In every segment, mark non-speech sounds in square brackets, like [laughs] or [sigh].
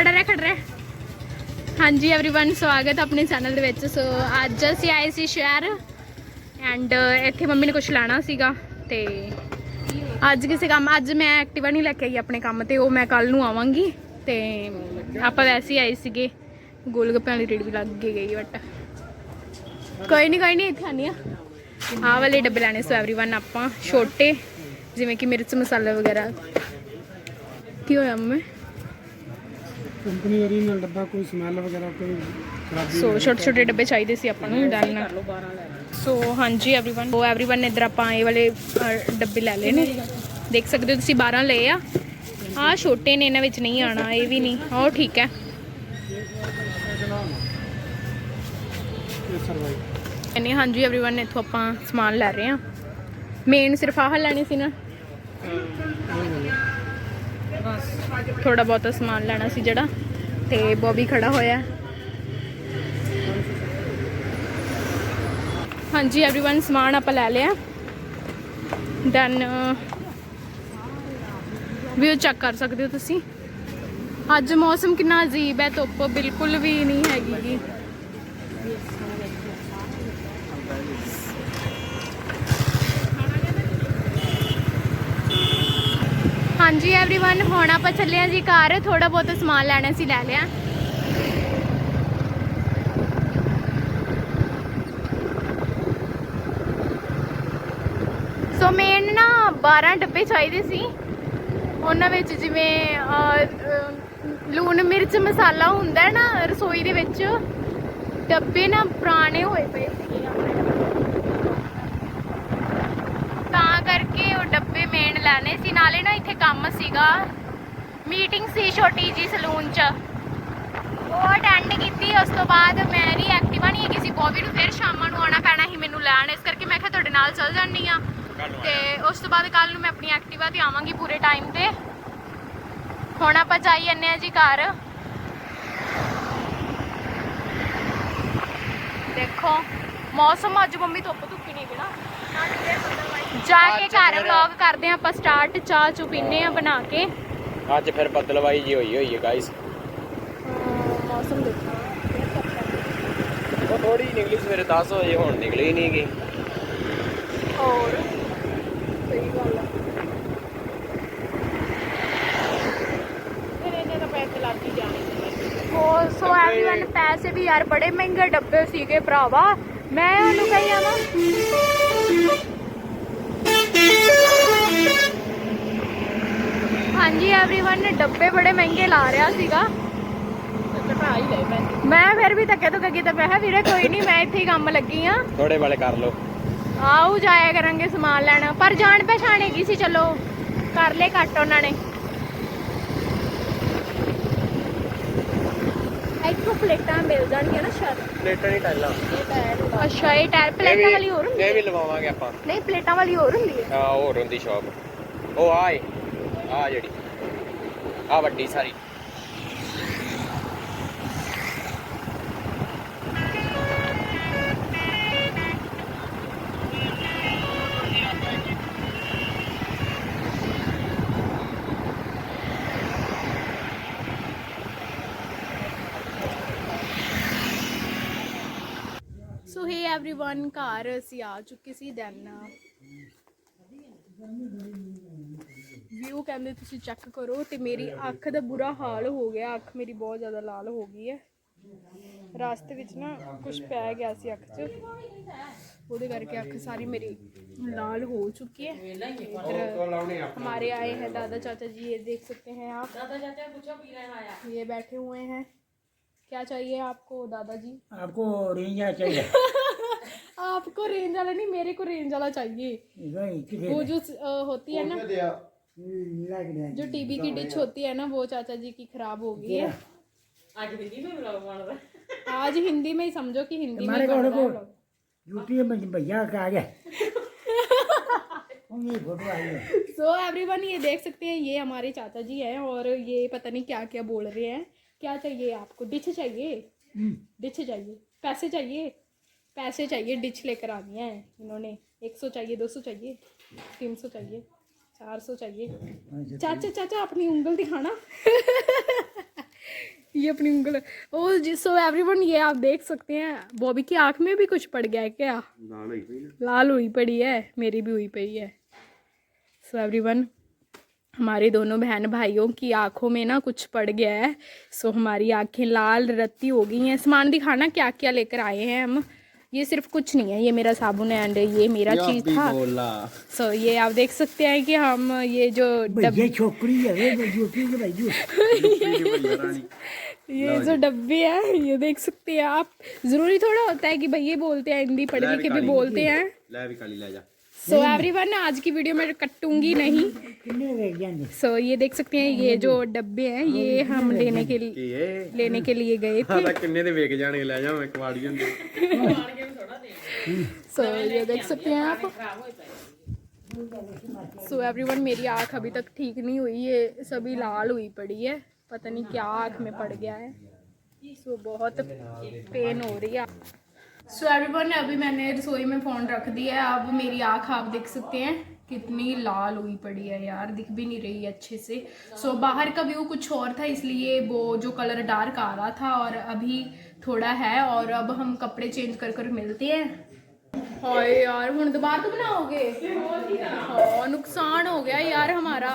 ਖੜਾ ਰਹਿ ਖੜਾ ਰਹਿ ਹਾਂਜੀ एवरीवन ਸਵਾਗਤ ਹੈ ਆਪਣੇ ਚੈਨਲ ਦੇ ਵਿੱਚ ਸੋ ਅੱਜ ਅਸੀਂ ਆਏ ਸੀ ਸ਼ਹਿਰ ਐਂਡ ਇੱਥੇ ਮੰਮੀ ਨੇ ਕੁਝ ਲੈਣਾ ਸੀਗਾ ਤੇ ਅੱਜ ਕਿਸੇ ਕੰਮ ਅੱਜ ਮੈਂ ਐਕਟਿਵਾ ਨਹੀਂ ਲੈ ਕੇ ਆਈ ਆਪਣੇ ਕੰਮ ਤੇ ਉਹ ਮੈਂ ਕੱਲ ਨੂੰ ਆਵਾਂਗੀ ਤੇ ਆਪਾਂ ਵੈਸੇ ਹੀ ਆਏ ਸੀਗੇ ਗੋਲਗੱਪਿਆਂ ਵਾਲੀ ਰੇੜੀ ਵੀ ਲੱਗ ਕੇ ਗਈ ਬਟ ਕੋਈ ਨਹੀਂ ਕੋਈ ਨਹੀਂ ਇੱਥੇ ਆਨੀ ਆ ਆਹ ਵਾਲੇ ਡੱਬੇ ਲੈਣੇ ਸੋ एवरीवन ਆਪਾਂ ਛੋਟੇ ਜਿਵੇਂ ਕਿ ਮਿਰਚ ਮਸਾਲਾ ਵਗੈਰਾ ਕੀ ਹੋਇਆ ਮੰਮੀ ਕੰਪਨੀ ਓਰੀਜਨਲ ਡੱਬਾ ਕੋਈ ਸਮੈਲ ਵਗੈਰਾ ਕੋਈ ਖਰਾਬੀ ਸੋ ਛੋਟੇ ਛੋਟੇ ਡੱਬੇ ਚਾਹੀਦੇ ਸੀ ਆਪਾਂ ਨੂੰ ਡਨ ਸੋ ਹਾਂਜੀ एवरीवन ਉਹ एवरीवन ਇਧਰ ਆਪਾਂ ਇਹ ਵਾਲੇ ਅਹ, ਡੱਬੇ ਲੈ ਲਏ ਨੇ ਦੇਖ ਸਕਦੇ ਹੋ ਤੁਸੀਂ 12 ਲਏ ਆ ਆਹ ਛੋਟੇ ਨੇ ਇਹਨਾਂ ਵਿੱਚ ਨਹੀਂ ਆਣਾ ਇਹ ਵੀ ਨਹੀਂ ਉਹ ਠੀਕ ਹੈ ਇਹ ਸਰਵਾਈ ਇਹਨੇ ਹਾਂਜੀ एवरीवन ਇੱਥੋਂ ਆਪਾਂ ਸਮਾਨ ਲੈ ਰਹੇ ਆ ਮੇਨ ਸਿਰਫ ਆਹ ਲੈਣੀ ਸੀ ਨਾ ਥੋੜਾ ਬਹੁਤਾ ਸਮਾਨ ਲੈਣਾ ਸੀ ਜਿਹੜਾ ਤੇ ਬੋਬੀ ਖੜਾ ਹੋਇਆ ਹਾਂਜੀ एवरीवन ਸਮਾਨ ਆਪਾਂ ਲੈ ਲਿਆ ਦੈਨ ਵੀਓ ਚੈੱਕ ਕਰ ਸਕਦੇ ਹੋ ਤੁਸੀਂ ਅੱਜ ਮੌਸਮ ਕਿੰਨਾ ਅਜੀਬ ਹੈ ਧੁੱਪ ਬਿਲਕੁਲ ਵੀ ਨਹੀਂ ਹੈਗੀ ਹਾਂਜੀ एवरीवन ਹੁਣ ਆਪਾਂ ਚੱਲੇ ਹਾਂ ਜੀ ਘਰ ਥੋੜਾ ਬਹੁਤ ਸਮਾਨ ਲੈਣਾ ਸੀ ਲੈ ਲਿਆ ਸੋ ਮੇਨ ਨਾ 12 ਡੱਬੇ ਚਾਹੀਦੇ ਸੀ ਉਹਨਾਂ ਵਿੱਚ ਜਿਵੇਂ ਅਹ, ਅਹ, ਲੂਣ ਮਿਰਚ ਮਸਾਲਾ ਹੁੰਦਾ ਹੈ ਨਾ ਰਸੋਈ ਦੇ ਵਿੱਚ ਡੱਬੇ ਨਾ ਪੁਰਾਣੇ ਹੋਏ ਪਏ ਸੀਗੇ ਕਰਕੇ ਉਹ ਡੱਬੇ ਮੇਨ ਲੈਣੇ ਸੀ। ਨਾਲੇ ਨਾ ਇੱਥੇ ਕੰਮ ਸੀਗਾ। ਮੀਟਿੰਗ ਸੀ ਛੋਟੀ ਜੀ ਸਲੂਨ 'ਚ। ਉਹ ਅਟੈਂਡ ਕੀਤੀ ਉਸ ਤੋਂ ਬਾਅਦ ਮੇਰੀ ਐਕਟਿਵਾ ਨਹੀਂ ਹੈਗੀ ਸੀ ਬੋਬੀ ਨੂੰ ਫਿਰ ਸ਼ਾਮਾਂ ਨੂੰ ਆਉਣਾ ਪੈਣਾ ਸੀ ਮੈਨੂੰ ਲੈਣ। ਇਸ ਕਰਕੇ ਮੈਂ ਕਿਹਾ ਤੁਹਾਡੇ ਨਾਲ ਚੱਲ ਜਾਂਦੀ ਆ। ਤੇ ਉਸ ਤੋਂ ਬਾਅਦ ਕੱਲ ਨੂੰ ਮੈਂ ਆਪਣੀ ਐਕਟਿਵਾ ਤੇ ਆਵਾਂਗੀ ਪੂਰੇ ਟਾਈਮ ਤੇ। ਹੁਣ ਆਪਾਂ ਜਾਈ ਜੰਨੇ ਆ ਜੀ ਘਰ। ਦੇਖੋ ਮੌਸਮ ਅੱਜ ਮੰਮੀ ਧੁੱਪ ਧੁੱਪੀ ਨਹੀਂ ਬਿਨਾ ਜਾ ਕੇ ਘਰ ਵਲੌਗ ਕਰਦੇ ਆ ਆਪਾਂ ਸਟਾਰਟ ਚਾਹ ਚੁ ਪੀਨੇ ਆ ਬਣਾ ਕੇ। ਅੱਜ ਫਿਰ ਬੱਦਲਵਾਈ ਜੀ ਹੋਈ ਹੋਈ ਹੈ ਗਾਇਸ ਮੌਸਮ ਦੇਖੋ। ਉਹ ਥੋੜੀ ਨਿਕਲੀ ਸਵੇਰੇ 10 ਵਜੇ ਹੁਣ ਨਿਕਲੀ ਨਹੀਂ ਗਈ ਹੋਰ? ਸਹੀ ਗੱਲ ਆ। ਫਿਰ ਇਹਨੇ ਤਾਂ ਪੈਸੇ ਲੱਗ ਹੀ ਜਾਣੇ ਹੋਰ ਸੋ ਐਵਰੀਵਨ ਪੈਸੇ ਵੀ ਯਾਰ ਬੜੇ ਮਹਿੰਗੇ ਡੱਬੇ ਸੀਗੇ ਭਰਾਵਾ। ਮੈਂ ਉਹਨੂੰ ਕਹੀ ਆਵਾਂ ਹਾਂਜੀ ਐਵਰੀਵਨ ਡੱਬੇ ਬੜੇ ਮਹਿੰਗੇ ਲਾ ਰਿਹਾ ਸੀਗਾ। ਮੈਂ ਫਿਰ ਵੀ ਧੱਕੇ ਤੋਂ ਕੀਤਾ ਮੈਂ ਕਿਹਾ ਵੀਰੇ ਕੋਈ ਨਹੀਂ ਮੈਂ ਇੱਥੇ ਹੀ ਕੰਮ ਲੱਗੀ ਆ। ਥੋੜੇ ਵਾਲੇ ਕਰ ਲਓ। ਆਓ ਜਾਇਆ ਕਰਾਂਗੇ ਸਮਾਨ ਲੈਣ। ਪਰ ਜਾਣ ਪਛਾਣ ਹੈਗੀ ਸੀ ਚਲੋ ਕਰ ਲੈ ਘੱਟ ਉਹਨਾਂ ਨੇ। ਇੱਥੋਂ ਪਲੇਟਾਂ ਮਿਲ ਜਾਣਗੀਆਂ ਨਾ ਸ਼ਾਇਦ। ਪਲੇਟਾਂ ਨਹੀਂ ਟਾਈਲਾਂ। ਅੱਛਾ ਇਹ ਟਾਇਰ ਪਲੇਟਾਂ ਵਾਲੀ ਹੋਰ ਹੁੰਦੀ ਇਹ ਵੀ ਲਵਾਵਾਂਗੇ ਆਪਾਂ। ਨਹੀਂ ਪਲੇਟਾਂ ਵਾਲੀ ਹੋਰ ਹੁੰਦੀ ਹੈ। ਆ ਹੋਰ ਹੁੰਦੀ ਸ਼ਾਪ ਉਹ ਆਏ ਆ ਜਿਹੜੀ ਆ ਵੱਡੀ ਸਾਰੀ ਸੋ ਹੇ एवरीवन ਘਰ ਅਸੀਂ ਆ ਚੁੱਕੇ ਸੀ ਦੈਨ ਵਿਊ ਕਹਿੰਦੇ ਤੁਸੀਂ ਚੈੱਕ ਕਰੋ ਤੇ ਮੇਰੀ ਅੱਖ ਦਾ ਬੁਰਾ ਹਾਲ ਹੋ ਗਿਆ ਅੱਖ ਮੇਰੀ ਬਹੁਤ ਜ਼ਿਆਦਾ ਲਾਲ ਹੋ ਗਈ ਹੈ ਰਾਸਤੇ ਵਿੱਚ ਨਾ ਕੁਝ ਪੈ ਗਿਆ ਸੀ ਅੱਖ 'ਚ ਉਹਦੇ ਕਰਕੇ ਅੱਖ ਸਾਰੀ ਮੇਰੀ लाल हो चुकी है इधर हमारे आए हैं दादा चाचा जी ये देख सकते हैं आप दादा चाचा पूछो पी रहे हैं ये बैठे हुए हैं क्या चाहिए आपको दादाजी आपको रेंज चाहिए आपको रेंज वाला नहीं मेरे को रेंज वाला चाहिए वो जो अ, होती है ना जो टीवी की डिच होती है ना वो चाचा जी की खराब हो गई है। आज हिंदी में ब्लॉग बन रहा है। आज हिंदी में ही समझो कि हिंदी में बन रहा है। यूपी में भैया का आ गया। सो एवरीवन ये देख सकते हैं ये हमारे चाचा जी हैं और ये पता नहीं क्या क्या बोल रहे हैं। क्या चाहिए आपको? डिच चाहिए? डिच चाहिए? पैसे चाहिए? पैसे चाहिए डिच लेकर आनी है इन्होंने। 100 चाहिए 200 चाहिए? 300 चाहिए? चार सौ चाहिए। हाँ, चाचा तो- चाचा अपनी उंगल दिखाना। ये अपनी उंगल। ओ जी सो एवरीवन ये आप देख सकते हैं बॉबी की आँख में भी कुछ पड़ गया है क्या? लाल हुई पड़ी लाल हुई पड़ी है मेरी भी हुई पड़ी है। सो so, एवरीवन हमारे दोनों बहन भाइयों की आँखों में ना कुछ पड़ गया है। सो so, हमारी आँखें लाल रत्ती हो गई हैं। सामान दिखाना क्या क्या लेकर आए हैं हम? ये सिर्फ कुछ नहीं है ये मेरा साबुन है एंड ये मेरा चीज था ਬੋਲਾ सो ये आप देख सकते हैं कि हम ये जो डब ਭਈਏ ਛੋਕਰੀ ਹੈ ਯੂਪੀ ਦੇ ਭਾਈ ਰਾਣੀ ये जो डब्बे हैं ये देख सकते हैं आप जरूरी थोड़ा होता है कि भैया बोलते हैं हिंदी पढ़े लिखे भी बोलते हैं ਲੈ ਵੀ ਕਾਲੀ ਲੈ ਜਾ सो एवरीवन आज की वीडियो में कटूंगी नहीं ਕਿੰਨੇ ਵੇਖ ਜਾਂਦੇ सो ये देख सकते हैं ये जो डब्बे हैं ये हम लेने के लिए ਕੀ ਇਹ लेने के लिए गए थे ਹਾਂ ਤਾਂ ਕਿੰਨੇ ਦੇ ਵੇਚ ਜਾਣਗੇ ਲੈ ਜਾ ਮੈਂ ਕਵਾੜੀ ਹੁੰਦੇ सो ये देख सकते हैं आप। सो so, एवरीवन मेरी आँख अभी तक ठीक नहीं हुई है सभी लाल हुई पड़ी है। पता नहीं क्या आँख में पड़ गया है। सो so, बहुत पेन हो रही है। सो एवरीवन अभी मैंने रसोई में फ़ोन रख दिया है। अब मेरी आँख आप देख सकते हैं कितनी लाल हुई पड़ी है यार। दिख भी नहीं रही अच्छे से। सो so, बाहर का व्यू कुछ और था इसलिए वो जो कलर डार्क आ रहा था और अभी थोड़ा है। और अब हम कपड़े चेंज कर कर मिलते हैं। हाय यार ਹੁਣ दोबारा तो बनाओगे हाँ नुकसान हो गया यार हमारा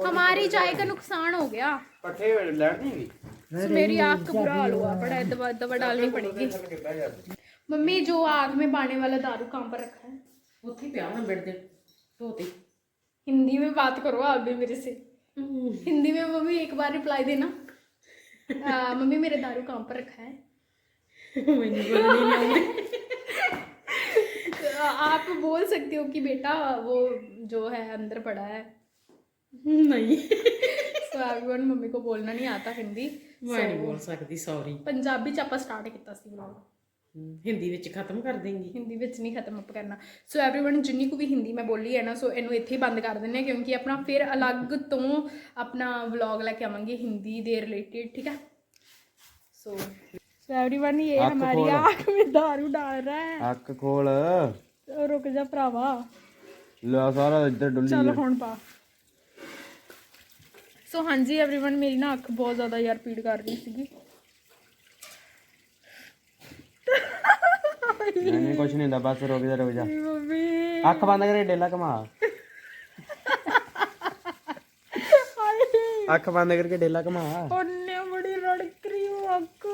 हमारी चाय का नुकसान हो गया ਪੱਠੇ ਲੈਣ ਨਹੀਂ तो मेरी आँख का बुरा हाल हुआ पड़ा है दवा दवा डालनी पड़ेगी मम्मी जो आग में पाने वाला दारू कहाँ पर रखा है ਉੱਥੇ ਹੀ ਪਿਆ ਹੋਣਾ ਬੈੱਡ ਦੇ ਧੋਤੇ हिंदी में बात करो आप भी मेरे से हिंदी में मम्मी एक बार रिप्लाई देना आ, मम्मी मेरे दारू कहाँ पर रखा है सकती हो कि बेटा वो जो है अंदर पड़ा है ਨਹੀਂ ਸੋ एवरीवन ਮੰਮੀ ਕੋ ਬੋਲਣਾ ਨਹੀਂ ਆਤਾ ਹਿੰਦੀ ਮੈਂ ਨਹੀਂ ਬੋਲ ਸਕਦੀ ਸੌਰੀ ਪੰਜਾਬੀ ਚ ਆਪਾਂ ਸਟਾਰਟ ਕੀਤਾ ਸੀ ਵਲੌਗ ਹਿੰਦੀ ਵਿੱਚ ਖਤਮ ਕਰ ਦੇਂਗੀ ਹਿੰਦੀ ਵਿੱਚ ਨਹੀਂ ਖਤਮ ਅਪ ਕਰਨਾ ਸੋ एवरीवन ਜਿੰਨੀ ਕੁ ਵੀ ਹਿੰਦੀ ਮੈਂ ਬੋਲੀ ਹੈ ਨਾ ਸੋ ਇਹਨੂੰ ਇੱਥੇ ਹੀ ਬੰਦ ਕਰ ਦਿੰਦੇ ਹਾਂ ਕਿਉਂਕਿ ਆਪਣਾ ਫਿਰ ਅਲੱਗ ਤੋਂ ਆਪਣਾ ਵਲੌਗ ਲੈ ਕੇ ਆਵਾਂਗੇ ਹਿੰਦੀ ਦੇ ਰਿਲੇਟਡ ਠੀਕ ਹੈ ਸੋ सो एवरीवन ये आँख हमारी खोल। आँख में दारू डाल रहा है ਅੱਖ ਖੋਲ तो रुक जा भरावा ਲੈ ਸਾਰਾ ਇੱਧਰ ਡੁੱਲੀ ਚੱਲ ਹੁਣ ਪਾ ਸੋ ਹਾਂਜੀ एवरीवन ਮੇਰੀ ਨਾ ਅੱਖ ਬਹੁਤ ਜ਼ਿਆਦਾ ਯਾਰ ਪੀੜ ਕਰ ਰਹੀ ਸੀਗੀ ਨਹੀਂ ਕੁਛ ਨਹੀਂ ਹੁੰਦਾ ਬਸ ਰੁਕ ਜਾ ਰੁਕ ਜਾ ਮੰਮੀ ਅੱਖ ਬੰਦ ਕਰੇ ਡੇਲਾ ਘਮਾ ਅੱਖ ਬੰਦ ਕਰਕੇ ਡੇਲਾ ਘਮਾ ਉਹਨੇ ਬੜੀ ਰੜਕ ਰਹੀ ਉਹ ਅੱਖ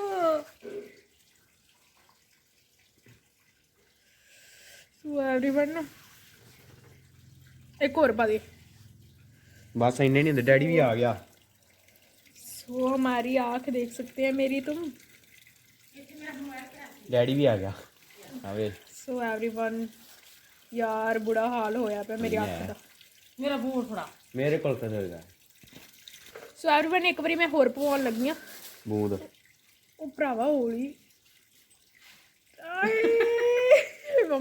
ਸੋ एवरीवन ਇੱਕ ਹੋਰ ਪਾ ਦੇ ਬਸ ਇੰਨੇ ਨਹੀਂ ਹੁੰਦੇ ਡੈਡੀ ਵੀ ਆ ਗਿਆ सो हमारी आंख देख सकते हैं मेरी तुम ਡੈਡੀ ਵੀ ਆ ਗਿਆ ਆਵੇ सो एवरीवन यार बुरा हाल होया पे मेरी ਅੱਖ ਦਾ ਮੇਰਾ ਬੂਟ ਫੜਾ ਮੇਰੇ ਕੋਲ ਤਾਂ ਹੋਏਗਾ ਸੋ एवरीवन ਇੱਕ ਵਾਰੀ ਮੈਂ ਹੋਰ ਪਵਾਉਣ ਲੱਗੀ ਆ ਬੂੰਦ ਉਹ ਭਰਾਵਾ ਹੋਲੀ ਆਏ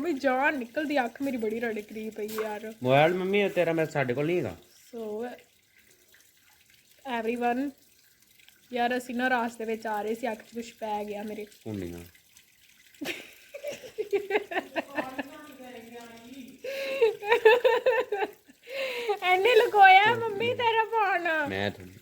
ਮੰਮੀ ਜਾਨ ਨਿਕਲਦੀ ਅੱਖ ਮੇਰੀ ਬੜੀ ਰੜਕ ਰਹੀ ਪਈ ਯਾਰ ਮੋਬਾਈਲ ਮੰਮੀ ਤੇਰਾ ਮੈਂ ਸਾਡੇ ਕੋਲ ਨਹੀਂ ਹੈਗਾ ਸੋ एवरीवन ਯਾਰ ਅਸੀਂ ਨਾ ਰਾਸਤੇ ਵਿੱਚ ਆ ਰਹੇ ਸੀ ਅੱਖ 'ਚ ਕੁਝ ਪੈ ਗਿਆ ਮੇਰੇ ਕੁੰਡੀਆਂ ਐਨੇ ਲਗੋਇਆ ਮੰਮੀ ਤੇਰਾ ਫੋਨ ਮੈਂ ਤੁਹਾਨੂੰ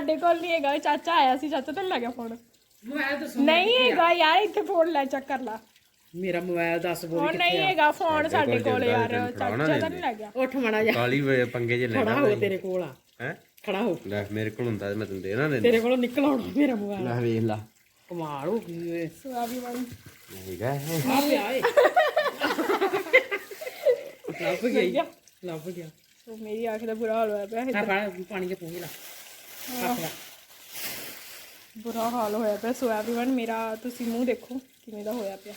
ਸਾਡੇ ਕੋਲ ਨਹੀਂ ਹੈਗਾ ਚਾਚਾ ਆਇਆ ਸੀ ਚਾਚਾ ਤੇ ਲੱਗਿਆ ਫੋਨ ਨਹੀਂ ਹੈਗਾ ਯਾਰ ਇੱਥੇ ਫੋਨ ਲੈ ਚੈੱਕ ਕਰ ਲਾ। ਮੇਰਾ ਮੋਬਾਈਲ ਦੱਸ ਬੋਲ ਹੁਣ ਨਹੀਂ ਹੈਗਾ ਫੋਨ ਸਾਡੇ ਕੋਲ ਯਾਰ ਚਾਚਾ ਤਾਂ ਨਹੀਂ ਲੱਗਿਆ ਉੱਠ ਮੜਾ ਜਾ ਕਾਲੀ ਵੇ ਪੰਗੇ ਜੇ ਲੈਣਾ ਖੜਾ ਹੋ ਤੇਰੇ ਕੋਲ ਆ। ਹੈ? ਖੜਾ ਹੋ। ਲੈ ਮੇਰੇ ਕੋਲ ਹੁੰਦਾ ਮੈਂ ਤੈਨੂੰ ਦੇਣਾ ਨੇ ਤੇਰੇ ਕੋਲੋਂ ਨਿਕਲ ਆਉਣਾ ਮੇਰਾ ਮੋਬਾਈਲ ਲੈ ਵੇਖ ਲਾ। ਕਮਾਲ ਹੋ ਗਈ ਓਏ। ਸੁਆਵੀ ਬਣ ਹੈਗਾ ਆ ਪਿਆ ਏ। [laughs] ਲੱਭ ਗਿਆ ਲੱਭ ਗਿਆ। ਮੇਰੀ ਅੱਖ ਬੁਰਾ ਹਾਲ ਹੋਇਆ ਪਿਆ ਹੈ ਪਾਣੀ ਦੇ ਪੂਗੀ ਲਾ ਰੱਖ ਲੈ ਬੁਰਾ ਹਾਲ ਹੋਇਆ ਪਿਆ ਸੋ एवरीवन ਮੇਰਾ ਤੁਸੀਂ ਮੂੰਹ ਦੇਖੋ ਕਿਵੇਂ ਦਾ ਹੋਇਆ ਪਿਆ